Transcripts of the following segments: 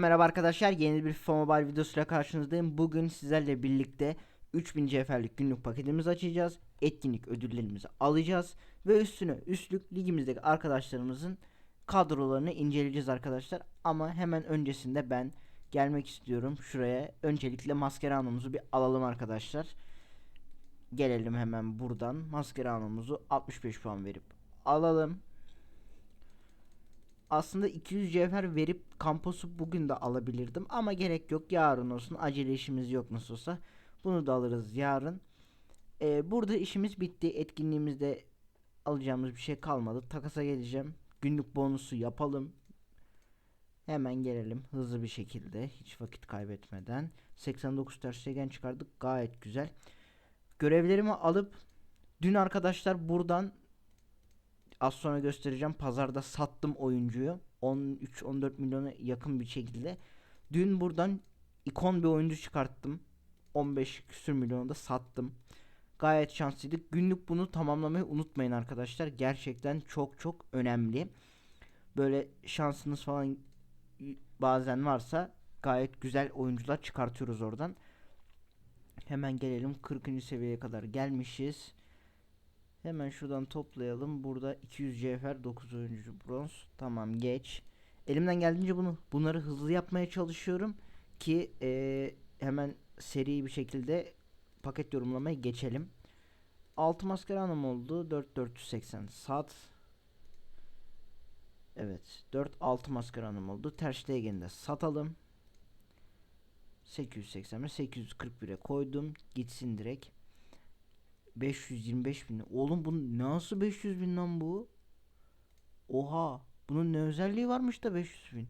Merhaba arkadaşlar yeni bir FIFA Mobile videosuyla karşınızdayım. Bugün sizlerle birlikte 3000 CFR'lik günlük paketimizi açacağız. Etkinlik ödüllerimizi alacağız. Ve üstüne üstlük ligimizdeki arkadaşlarımızın kadrolarını inceleyeceğiz arkadaşlar. Ama hemen öncesinde ben gelmek istiyorum şuraya. Öncelikle Mascherano'muzu bir alalım arkadaşlar. Gelelim hemen buradan. Mascherano'muzu 65 puan verip alalım. Aslında 200 cevher verip kamposu bugün de alabilirdim. Ama gerek yok yarın olsun. Acele işimiz yok nasıl olsa bunu da alırız yarın. Ee, burada işimiz bitti. Etkinliğimizde alacağımız bir şey kalmadı. Takasa geleceğim. Günlük bonusu yapalım. Hemen gelelim hızlı bir şekilde hiç vakit kaybetmeden. 89 tersten çıkardık. Gayet güzel. Görevlerimi alıp dün arkadaşlar buradan az sonra göstereceğim. Pazarda sattım oyuncuyu. 13-14 milyona yakın bir şekilde. Dün buradan ikon bir oyuncu çıkarttım. 15 küsür milyonu da sattım. Gayet şanslıydık. Günlük bunu tamamlamayı unutmayın arkadaşlar. Gerçekten çok çok önemli. Böyle şansınız falan bazen varsa gayet güzel oyuncular çıkartıyoruz oradan. Hemen gelelim 40. seviyeye kadar gelmişiz. Hemen şuradan toplayalım. Burada 200 cevher 9 oyuncu bronz. Tamam geç. Elimden geldiğince bunu bunları hızlı yapmaya çalışıyorum ki eee, hemen seri bir şekilde paket yorumlamaya geçelim. 6 maskara hanım oldu. 4480 sat. Evet. 4 6 maskara hanım oldu. Ter Stegen'i de satalım. 881 841'e koydum. Gitsin direkt. 525 bin. Oğlum bu nasıl 500 bin lan bu? Oha. Bunun ne özelliği varmış da 500 bin.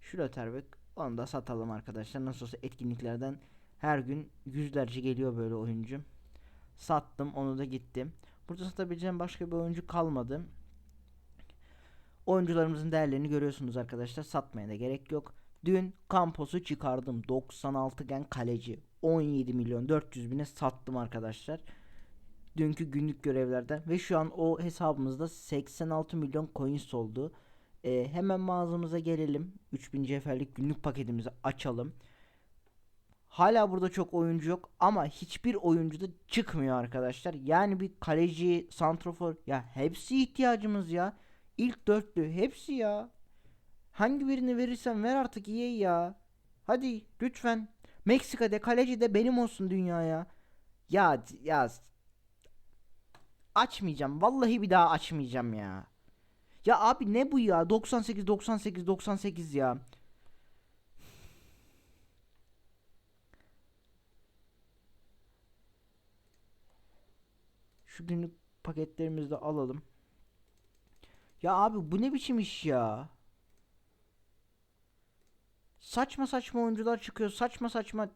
Şurada terbek. Onu da satalım arkadaşlar. Nasıl olsa etkinliklerden her gün yüzlerce geliyor böyle oyuncu. Sattım onu da gittim. Burada satabileceğim başka bir oyuncu kalmadı. Oyuncularımızın değerlerini görüyorsunuz arkadaşlar. Satmaya da gerek yok. Dün Campos'u çıkardım. 96 gen kaleci. 17 milyon 400 bine sattım arkadaşlar. Dünkü günlük görevlerden ve şu an o hesabımızda 86 milyon coins oldu. Ee, hemen mağazamıza gelelim. 3000 ceferlik günlük paketimizi açalım. Hala burada çok oyuncu yok ama hiçbir oyuncu da çıkmıyor arkadaşlar. Yani bir kaleci, santrofor ya hepsi ihtiyacımız ya. İlk dörtlü hepsi ya. Hangi birini verirsen ver artık iyi ya. Hadi lütfen. Meksika'da kaleci de benim olsun dünyaya. Ya ya açmayacağım. Vallahi bir daha açmayacağım ya. Ya abi ne bu ya? 98 98 98 ya. Şu günlük paketlerimizi de alalım. Ya abi bu ne biçim iş ya? Saçma saçma oyuncular çıkıyor. Saçma saçma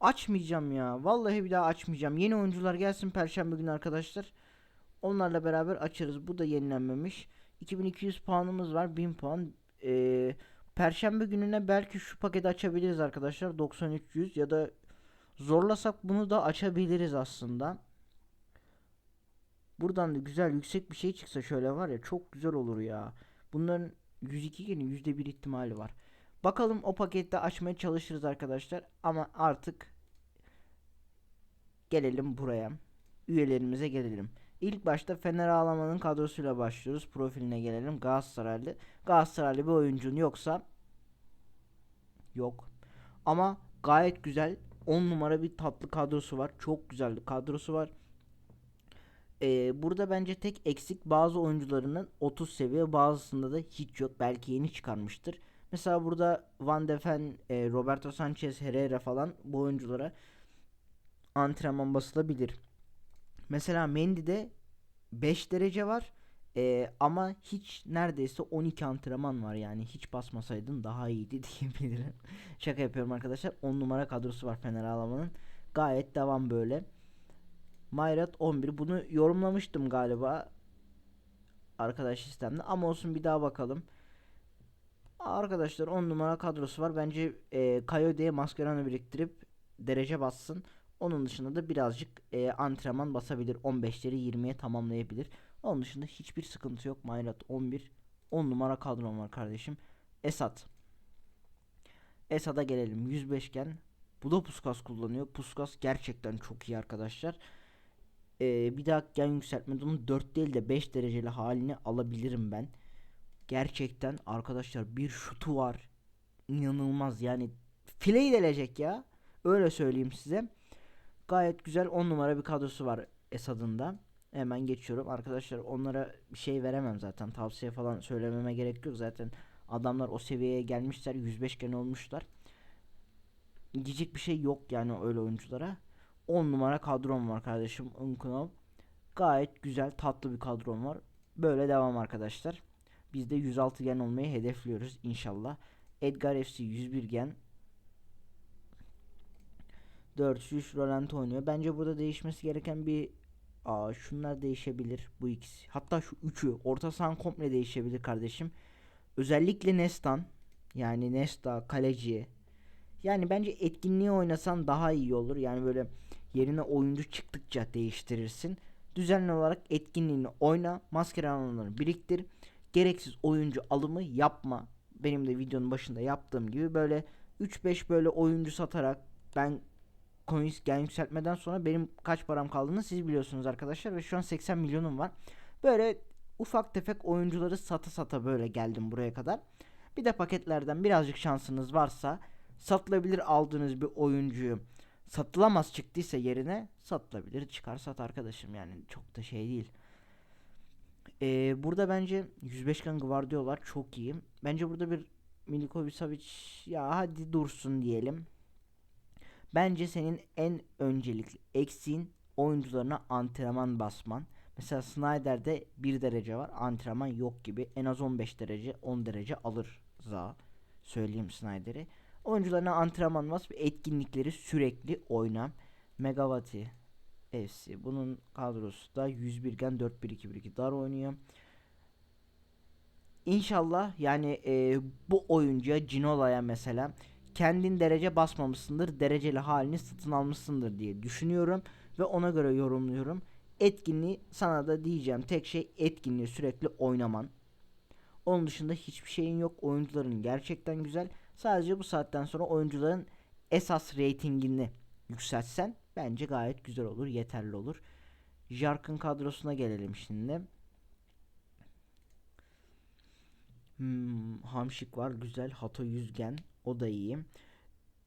Açmayacağım ya. Vallahi bir daha açmayacağım. Yeni oyuncular gelsin perşembe günü arkadaşlar. Onlarla beraber açarız. Bu da yenilenmemiş. 2200 puanımız var. 1000 puan. Ee, perşembe gününe belki şu paketi açabiliriz arkadaşlar. 9300 ya da zorlasak bunu da açabiliriz aslında. Buradan da güzel yüksek bir şey çıksa şöyle var ya çok güzel olur ya. Bunların 102 gene %1 ihtimali var. Bakalım o pakette açmaya çalışırız arkadaşlar. Ama artık gelelim buraya. Üyelerimize gelelim. İlk başta Fener Ağlama'nın kadrosuyla başlıyoruz. Profiline gelelim. Galatasaraylı. Galatasaraylı bir oyuncun yoksa yok. Ama gayet güzel 10 numara bir tatlı kadrosu var. Çok güzel bir kadrosu var. Ee, burada bence tek eksik bazı oyuncularının 30 seviye bazısında da hiç yok. Belki yeni çıkarmıştır. Mesela burada Van de Ven, e, Roberto Sanchez, Herrera falan bu oyunculara antrenman basılabilir. Mesela Mendy'de 5 derece var. E, ama hiç neredeyse 12 antrenman var yani hiç basmasaydın daha iyiydi diyebilirim. Şaka yapıyorum arkadaşlar. 10 numara kadrosu var Fener Ağlama'nın. Gayet devam böyle. Mayrat 11. Bunu yorumlamıştım galiba. Arkadaş sistemde. Ama olsun bir daha bakalım. Arkadaşlar 10 numara kadrosu var. Bence e, Coyote'ye Mascherano biriktirip derece bassın. Onun dışında da birazcık e, antrenman basabilir. 15'leri 20'ye tamamlayabilir. Onun dışında hiçbir sıkıntı yok. Mayrat 11. 10 numara kadrom var kardeşim. Esat. Esad'a gelelim. 105 iken bu da Puskas kullanıyor. Puskas gerçekten çok iyi arkadaşlar. Ee, bir daha gen yükseltmede onun 4 değil de 5 dereceli halini alabilirim ben. Gerçekten arkadaşlar bir şutu var. İnanılmaz yani fileyi delecek ya. Öyle söyleyeyim size. Gayet güzel 10 numara bir kadrosu var Esad'ın da. Hemen geçiyorum. Arkadaşlar onlara bir şey veremem zaten. Tavsiye falan söylememe gerek yok. Zaten adamlar o seviyeye gelmişler. 105 gen olmuşlar. Diyecek bir şey yok yani öyle oyunculara. 10 numara kadrom var kardeşim. Unkunov. Gayet güzel tatlı bir kadrom var. Böyle devam arkadaşlar. Biz de 106 gen olmayı hedefliyoruz inşallah. Edgar FC 101 gen. 403 Roland oynuyor. Bence burada değişmesi gereken bir Aa şunlar değişebilir bu ikisi. Hatta şu üçü orta sahan komple değişebilir kardeşim. Özellikle Nestan yani Nesta kaleci. Yani bence etkinliği oynasan daha iyi olur. Yani böyle yerine oyuncu çıktıkça değiştirirsin. Düzenli olarak etkinliğini oyna. Maskara alanlarını biriktir. Gereksiz oyuncu alımı yapma. Benim de videonun başında yaptığım gibi böyle 3-5 böyle oyuncu satarak ben coins gen yükseltmeden sonra benim kaç param kaldığını siz biliyorsunuz arkadaşlar ve şu an 80 milyonum var. Böyle ufak tefek oyuncuları sata sata böyle geldim buraya kadar. Bir de paketlerden birazcık şansınız varsa satılabilir aldığınız bir oyuncuyu satılamaz çıktıysa yerine satılabilir çıkar sat arkadaşım yani çok da şey değil. Ee, burada bence 105 kan Guardiola çok iyi. Bence burada bir Milinkovic Savic ya hadi dursun diyelim. Bence senin en öncelikli eksiğin oyuncularına antrenman basman. Mesela Snyder'de 1 derece var. Antrenman yok gibi. En az 15 derece 10 derece alır za. Söyleyeyim Snyder'i. Oyuncularına antrenman ve etkinlikleri sürekli oyna. Megawati FC. Bunun kadrosu da 101 gen 4-1-2-1-2 dar oynuyor. İnşallah yani e, bu oyuncuya Cinola'ya mesela kendin derece basmamışsındır, dereceli halini satın almışsındır diye düşünüyorum ve ona göre yorumluyorum. Etkinliği sana da diyeceğim tek şey etkinliği sürekli oynaman. Onun dışında hiçbir şeyin yok. Oyuncuların gerçekten güzel. Sadece bu saatten sonra oyuncuların esas reytingini yükseltsen bence gayet güzel olur, yeterli olur. Jark'ın kadrosuna gelelim şimdi. Hmm, Hamşik var güzel. Hato Yüzgen o da iyi.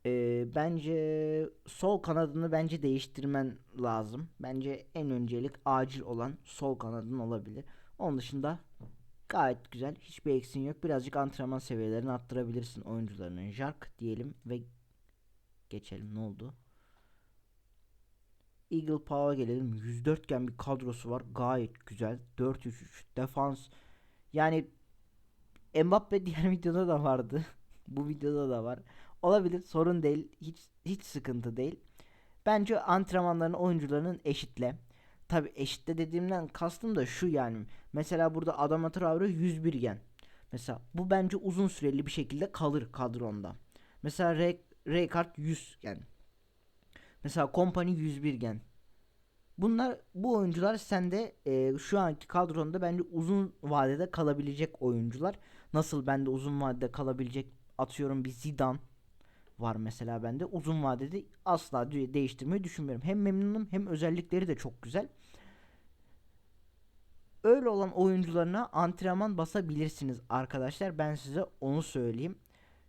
Ee, bence sol kanadını bence değiştirmen lazım. Bence en öncelik acil olan sol kanadın olabilir. Onun dışında gayet güzel. Hiçbir eksin yok. Birazcık antrenman seviyelerini arttırabilirsin oyuncularının. Jark diyelim ve geçelim. Ne oldu? Eagle Power'a gelelim. 104 gen bir kadrosu var. Gayet güzel. 4-3-3 defans. Yani Mbappe diğer videoda da vardı. Bu videoda da var. Olabilir sorun değil. Hiç hiç sıkıntı değil. Bence antrenmanların oyuncularının eşitle. Tabi eşitle dediğimden kastım da şu yani. Mesela burada Adama Traore 101 gen. Mesela bu bence uzun süreli bir şekilde kalır kadronda. Mesela Ray, Raykart 100 gen. Mesela Company 101 gen. Bunlar bu oyuncular sende e, şu anki kadronda bence uzun vadede kalabilecek oyuncular. Nasıl bende uzun vadede kalabilecek atıyorum bir Zidane var mesela bende. Uzun vadede asla değiştirmeyi düşünmüyorum. Hem memnunum hem özellikleri de çok güzel. Öyle olan oyuncularına antrenman basabilirsiniz arkadaşlar. Ben size onu söyleyeyim.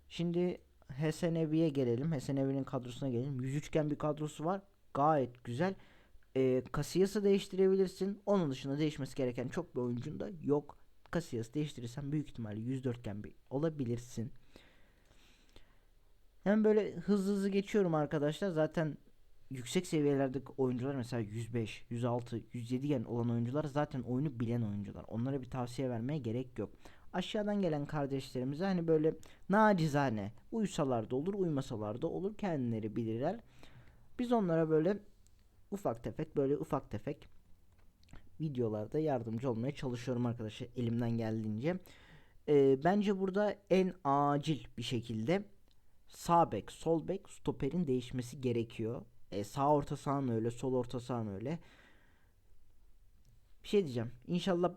Şimdi Hesenevi'ye gelelim. Hesenevi'nin kadrosuna gelelim. 103 gen bir kadrosu var. Gayet güzel. E, Casillas'ı değiştirebilirsin. Onun dışında değişmesi gereken çok bir oyuncun da yok. Casillas değiştirirsen büyük ihtimalle 104 gen bir olabilirsin. Hem böyle hızlı hızlı geçiyorum arkadaşlar. Zaten yüksek seviyelerdeki oyuncular mesela 105, 106, 107 gen olan oyuncular zaten oyunu bilen oyuncular. Onlara bir tavsiye vermeye gerek yok. Aşağıdan gelen kardeşlerimize hani böyle nacizane uysalar da olur, uymasalar da olur. Kendileri bilirler. Biz onlara böyle ufak tefek böyle ufak tefek videolarda yardımcı olmaya çalışıyorum arkadaşlar elimden geldiğince. Ee, bence burada en acil bir şekilde sağ bek, sol bek, stoperin değişmesi gerekiyor. E, sağ orta sahan öyle, sol orta sahan öyle. Bir şey diyeceğim. İnşallah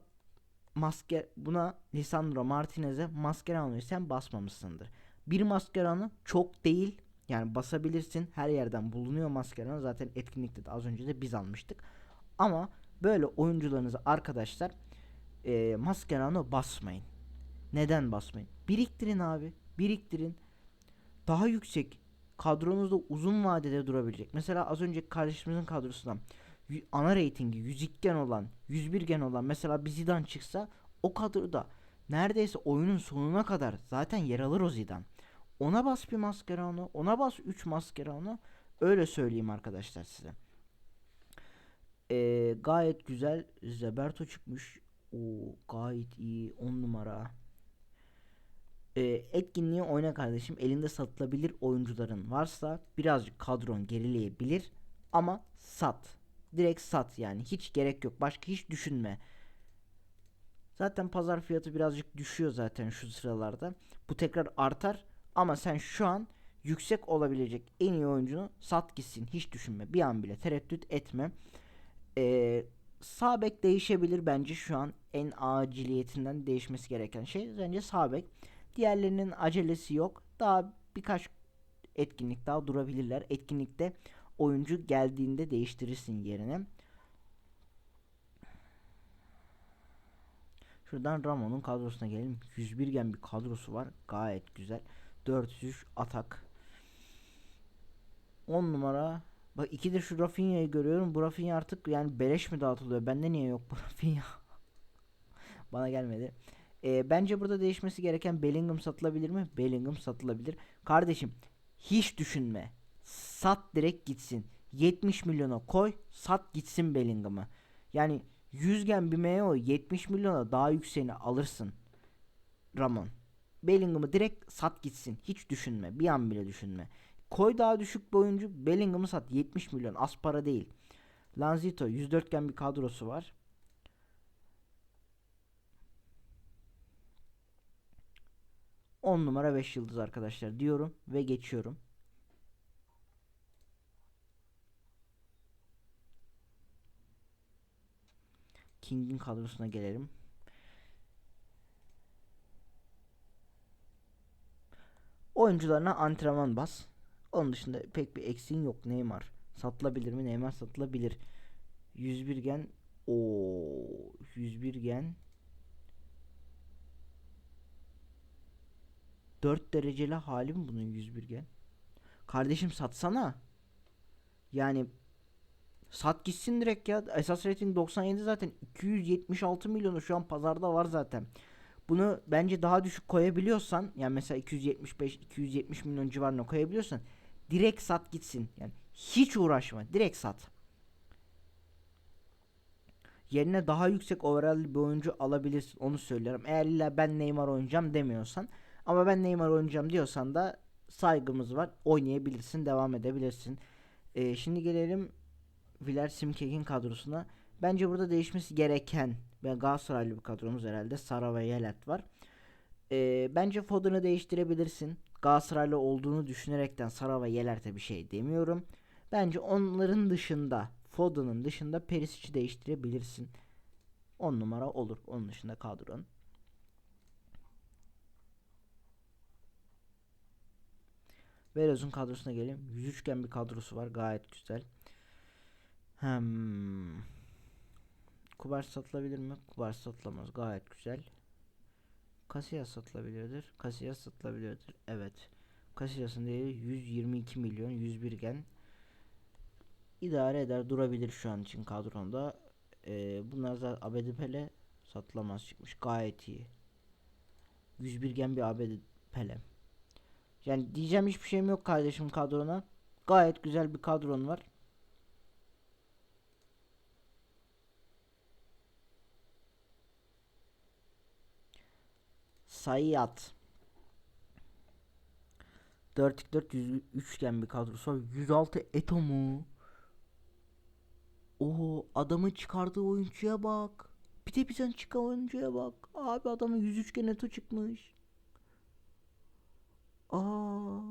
maske buna Lisandro Martinez'e Mascherano'yu sen basmamışsındır. Bir Mascherano çok değil. Yani basabilirsin. Her yerden bulunuyor Mascherano. Zaten etkinlikte de az önce de biz almıştık. Ama böyle oyuncularınızı arkadaşlar e, Mascherano basmayın. Neden basmayın? Biriktirin abi. Biriktirin. Daha yüksek kadronuzda uzun vadede durabilecek. Mesela az önceki kardeşimizin kadrosundan ana reytingi 102 gen olan 101 gen olan mesela bir Zidane çıksa o kadroda neredeyse oyunun sonuna kadar zaten yer alır o Zidane. Ona bas bir Mascherano, ona bas 3 Mascherano. Öyle söyleyeyim arkadaşlar size. Ee, gayet güzel Zeberto çıkmış. O gayet iyi 10 numara. Ee, etkinliği oyna kardeşim. Elinde satılabilir oyuncuların varsa birazcık kadron gerileyebilir ama sat. Direkt sat yani. Hiç gerek yok. Başka hiç düşünme. Zaten pazar fiyatı birazcık düşüyor zaten şu sıralarda. Bu tekrar artar ama sen şu an yüksek olabilecek en iyi oyuncunu sat gitsin. Hiç düşünme. Bir an bile tereddüt etme. Ee, sağ bek değişebilir bence şu an en aciliyetinden değişmesi gereken şey. Bence sağ bek. Diğerlerinin acelesi yok. Daha birkaç etkinlik daha durabilirler. Etkinlikte oyuncu geldiğinde değiştirirsin yerine. Şuradan Ramon'un kadrosuna gelelim. 101 gen bir kadrosu var. Gayet güzel. 403 atak. 10 numara. Bak iki de şu Rafinha'yı görüyorum. Bu Rafinha artık yani beleş mi dağıtılıyor? Bende niye yok bu Rafinha? Bana gelmedi. Ee, bence burada değişmesi gereken Bellingham satılabilir mi? Bellingham satılabilir. Kardeşim hiç düşünme. Sat direkt gitsin. 70 milyona koy. Sat gitsin Bellingham'ı. Yani 100 gen bir MO 70 milyona daha yükseğini alırsın. Ramon. Bellingham'ı direkt sat gitsin. Hiç düşünme. Bir an bile düşünme. Koy daha düşük bir oyuncu. Bellingham'ı sat. 70 milyon. Az para değil. Lanzito 104 gen bir kadrosu var. On numara 5 yıldız arkadaşlar diyorum ve geçiyorum. King'in kadrosuna gelelim. Oyuncularına antrenman bas. Onun dışında pek bir eksiğin yok. Neymar satılabilir mi? Neymar satılabilir. 101 gen o 101 gen 4 dereceli hali mi bunun 101 gen? Kardeşim satsana. Yani sat gitsin direkt ya. Esas rating 97 zaten 276 milyonu şu an pazarda var zaten. Bunu bence daha düşük koyabiliyorsan yani mesela 275 270 milyon civarına koyabiliyorsan direkt sat gitsin. Yani hiç uğraşma. Direkt sat. Yerine daha yüksek overall bir oyuncu alabilirsin. Onu söylüyorum. Eğer illa ben Neymar oynayacağım demiyorsan ama ben Neymar oynayacağım diyorsan da saygımız var. Oynayabilirsin, devam edebilirsin. Ee, şimdi gelelim Viler Simkek'in kadrosuna. Bence burada değişmesi gereken ve Galatasaraylı bir kadromuz herhalde. Sara ve Yelet var. Ee, bence Foden'ı değiştirebilirsin. Galatasaraylı olduğunu düşünerekten Sara ve Yelert'e bir şey demiyorum. Bence onların dışında Foden'ın dışında Perisic'i değiştirebilirsin. 10 numara olur. Onun dışında kadron. Veloz'un kadrosuna gelelim. 103 gen bir kadrosu var. Gayet güzel. Hmm. Kubars satılabilir mi? Kubars satılamaz. Gayet güzel. Casillas satılabilirdir. Casillas satılabilirdir. Evet. Casillas'ın değeri 122 milyon 101 gen. İdare eder durabilir şu an için kadronda. Ee, bunlar da Abedi Pele satılamaz çıkmış. Gayet iyi. 101 gen bir Abedi Pele. Yani diyeceğim hiçbir şeyim yok kardeşim kadrona. Gayet güzel bir kadron var. Sayyat 4 4 üçgen bir kadrosu var. 106 Eto mu? Oo adamın çıkardığı oyuncuya bak. De bizden çıkan oyuncuya bak. Abi adamın 103 gen Eto çıkmış. Aa.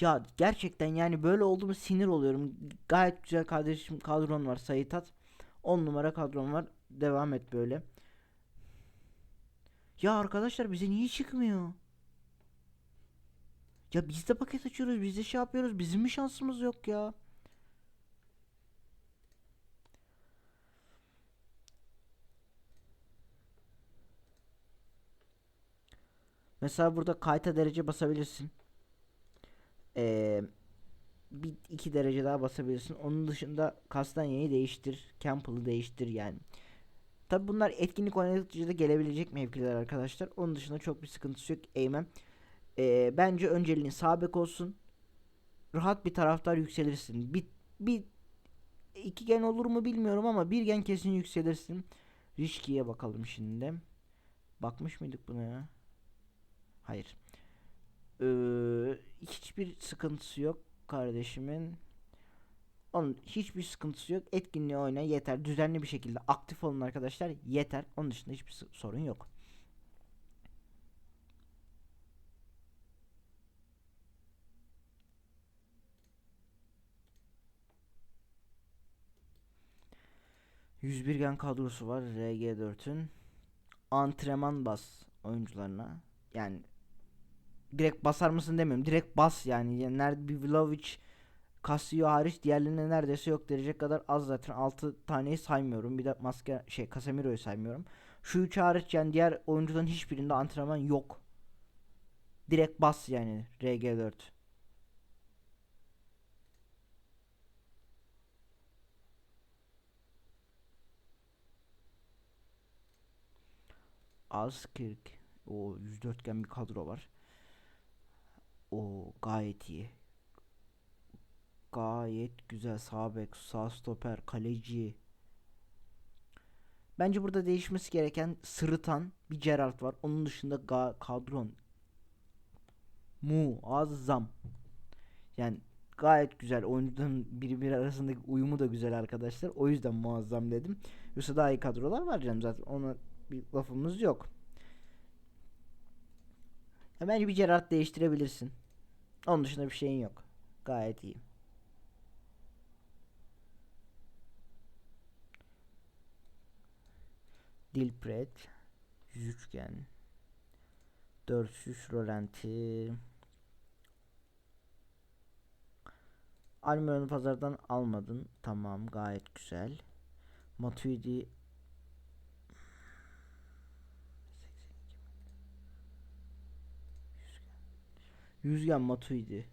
Ya gerçekten yani böyle oldu mu sinir oluyorum. Gayet güzel kardeşim kadron var Sayitat. 10 numara kadron var. devam et böyle. Ya arkadaşlar bize niye çıkmıyor? Ya biz de paket açıyoruz, biz de şey yapıyoruz. Bizim mi şansımız yok ya? Mesela burada kayta derece basabilirsin. Ee, bir iki derece daha basabilirsin. Onun dışında Castagna'yı değiştir. Campbell'ı değiştir yani. Tabi bunlar etkinlik oynadıkça da gelebilecek mevkiler arkadaşlar. Onun dışında çok bir sıkıntısı yok. Eğmen. Ee, bence önceliğin sağ bek olsun. Rahat bir taraftar yükselirsin. Bir, bir iki gen olur mu bilmiyorum ama bir gen kesin yükselirsin. Rişki'ye bakalım şimdi. Bakmış mıydık buna ya? Hayır. Ee, hiçbir sıkıntısı yok kardeşimin. Onun hiçbir sıkıntısı yok. Etkinliği oyna yeter. Düzenli bir şekilde aktif olun arkadaşlar. Yeter. Onun dışında hiçbir sorun yok. ...101 gen kadrosu var RG4'ün. Antrenman bas oyuncularına. Yani direkt basar mısın demiyorum. Direkt bas yani. yani nerede bir Vlahovic Castillo hariç diğerlerine neredeyse yok diyecek kadar az zaten 6 taneyi saymıyorum. Bir de maske şey Casemiro'yu saymıyorum. Şu üç hariç yani diğer oyuncuların hiçbirinde antrenman yok. Direkt bas yani RG4. Azkirk. O 104 gen bir kadro var. O gayet iyi. Gayet güzel sağ bek, sağ stoper, kaleci. Bence burada değişmesi gereken sırıtan bir Geralt var. Onun dışında ga- kadron muazzam. Yani gayet güzel. Oyuncuların birbiri arasındaki uyumu da güzel arkadaşlar. O yüzden muazzam dedim. Yoksa daha iyi kadrolar var canım zaten. Ona bir lafımız yok. Ya bence bir Geralt değiştirebilirsin. Onun dışında bir şeyin yok. Gayet iyi. Dilpret. Yüz üçgen. 400 Rolanti. Almiron'u pazardan almadın. Tamam gayet güzel. Matuidi Yüzgen Matuidi.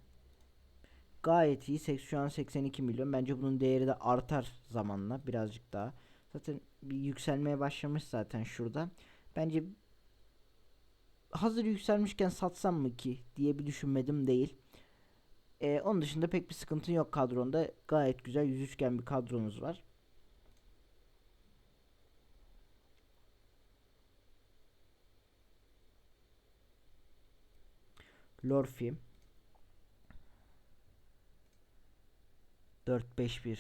Gayet iyi. Şu an 82 milyon. Bence bunun değeri de artar zamanla birazcık daha. Zaten bir yükselmeye başlamış zaten şurada. Bence hazır yükselmişken satsam mı ki diye bir düşünmedim değil. Ee, onun dışında pek bir sıkıntı yok kadronda. Gayet güzel yüz üçgen bir kadronuz var. Lorfi 4-5-1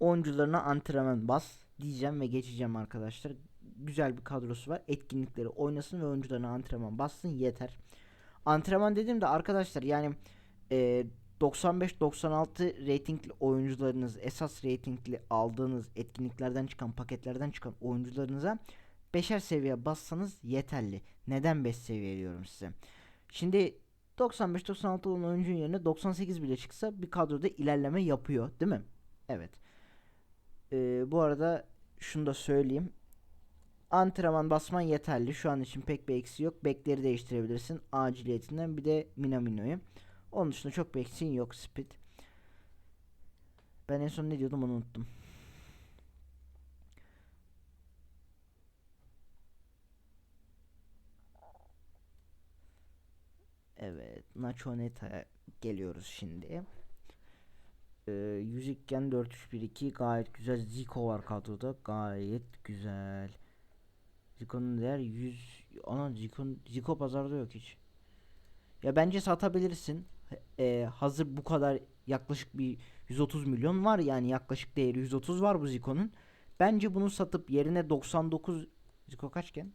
Oyuncularına antrenman bas diyeceğim ve geçeceğim arkadaşlar. Güzel bir kadrosu var. Etkinlikleri oynasın ve oyuncularına antrenman bassın yeter. Antrenman dediğimde arkadaşlar yani e, 95-96 reytingli oyuncularınız esas reytingli aldığınız etkinliklerden çıkan paketlerden çıkan oyuncularınıza beşer seviye bassanız yeterli. Neden 5 seviye diyorum size. Şimdi 95-96 olan oyuncunun yerine 98 bile çıksa bir kadroda ilerleme yapıyor değil mi? Evet. Ee, bu arada şunu da söyleyeyim. Antrenman basman yeterli. Şu an için pek bir eksi yok. Bekleri değiştirebilirsin. Aciliyetinden bir de Minamino'yu. Onun dışında çok bir eksiğin yok Speed. Ben en son ne diyordum onu unuttum. Evet. Nachoneta'ya geliyoruz şimdi. Ee, Yüzükken 4-3-1-2 gayet güzel. Zico var kadroda. Gayet güzel. Zico'nun değer 100 ana Zico, Zico pazarda yok hiç. Ya bence satabilirsin. Ee, hazır bu kadar yaklaşık bir 130 milyon var yani yaklaşık değeri 130 var bu Zico'nun. Bence bunu satıp yerine 99 Zico kaçken?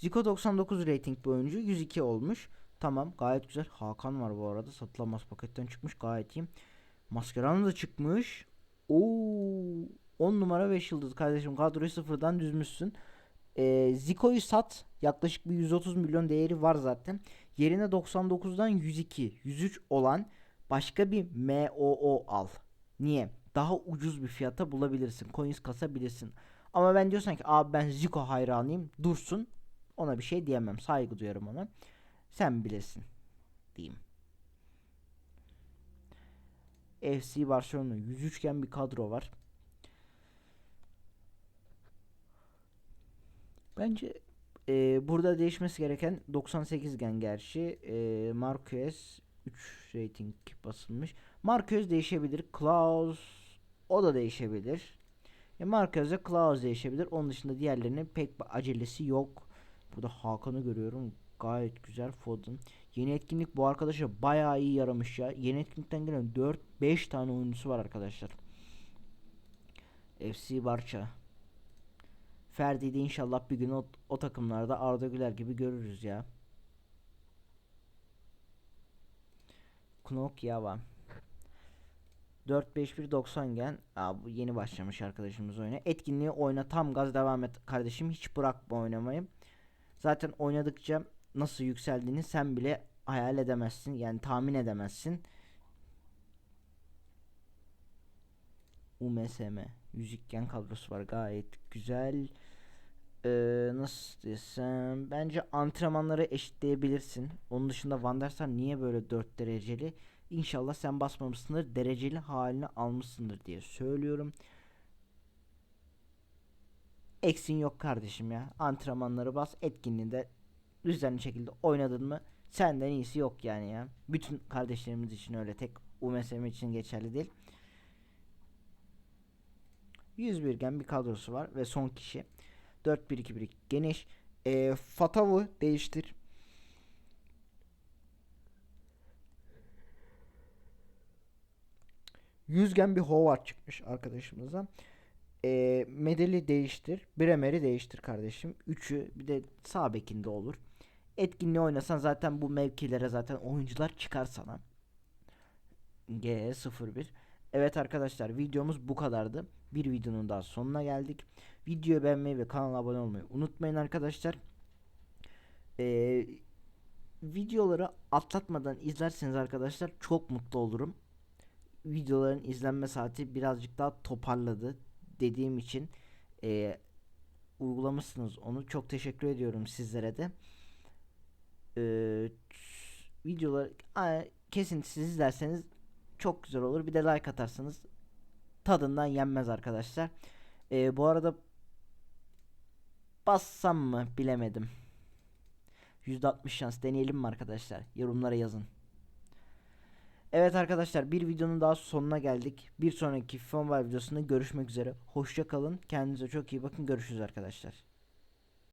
Zico 99 rating bir oyuncu 102 olmuş. Tamam gayet güzel. Hakan var bu arada satılamaz paketten çıkmış gayet iyi. Mascherano da çıkmış. Oo, 10 numara 5 yıldız kardeşim. Kadroyu sıfırdan düzmüşsün. Ee, Zico'yu sat. Yaklaşık bir 130 milyon değeri var zaten. Yerine 99'dan 102, 103 olan başka bir MOO al. Niye? Daha ucuz bir fiyata bulabilirsin. Coins kasabilirsin. Ama ben diyorsan ki abi ben Zico hayranıyım. Dursun. Ona bir şey diyemem. Saygı duyarım ona. Sen bilirsin. Diyeyim. FC Barcelona 103 iken bir kadro var. Bence e, burada değişmesi gereken 98 gen gerçi. E, Marquez 3 rating basılmış. Marquez değişebilir. Klaus o da değişebilir. E, Marquez ve Klaus değişebilir. Onun dışında diğerlerinin pek bir acelesi yok. Burada Hakan'ı görüyorum. Gayet güzel Foden. Yeni etkinlik bu arkadaşa bayağı iyi yaramış ya. Yeni etkinlikten gelen 4-5 tane oyuncusu var arkadaşlar. FC Barça. Ferdi'yi de inşallah bir gün o, o takımlarda Arda Güler gibi görürüz ya. Knok Yava. 4-5-1-90 gen. Aa, bu yeni başlamış arkadaşımız oyuna. Etkinliği oyna tam gaz devam et kardeşim. Hiç bırakma oynamayı. Zaten oynadıkça nasıl yükseldiğini sen bile hayal edemezsin. Yani tahmin edemezsin. UMSM. Yüzükken kadrosu var. Gayet güzel. Ee, nasıl desem. Bence antrenmanları eşitleyebilirsin. Onun dışında Van der Sar niye böyle 4 dereceli? İnşallah sen basmamışsındır. Dereceli halini almışsındır diye söylüyorum. Eksin yok kardeşim ya. Antrenmanları bas. Etkinliğinde düzenli şekilde oynadın mı senden iyisi yok yani ya. Bütün kardeşlerimiz için öyle tek UMSM için geçerli değil. 101 gen bir kadrosu var ve son kişi 4-1-2-1 geniş. E, Fatav'ı değiştir. Yüzgen bir Howard çıkmış arkadaşımıza. E, Medeli değiştir. Bremer'i değiştir kardeşim. Üçü bir de sağ bekinde olur. Etkinliği oynasan zaten bu mevkilere zaten oyuncular çıkar sana. G01 Evet arkadaşlar videomuz bu kadardı. Bir videonun daha sonuna geldik. Videoyu beğenmeyi ve kanala abone olmayı unutmayın arkadaşlar. Ee, videoları atlatmadan izlerseniz arkadaşlar çok mutlu olurum. Videoların izlenme saati birazcık daha toparladı dediğim için e, uygulamışsınız onu. Çok teşekkür ediyorum sizlere de. Ee, videolar kesintisiz izlerseniz çok güzel olur. Bir de like atarsanız tadından yenmez arkadaşlar. Ee, bu arada bassam mı bilemedim. %60 şans deneyelim mi arkadaşlar? Yorumlara yazın. Evet arkadaşlar bir videonun daha sonuna geldik. Bir sonraki FIFA Mobile videosunda görüşmek üzere. Hoşça kalın. Kendinize çok iyi bakın. Görüşürüz arkadaşlar.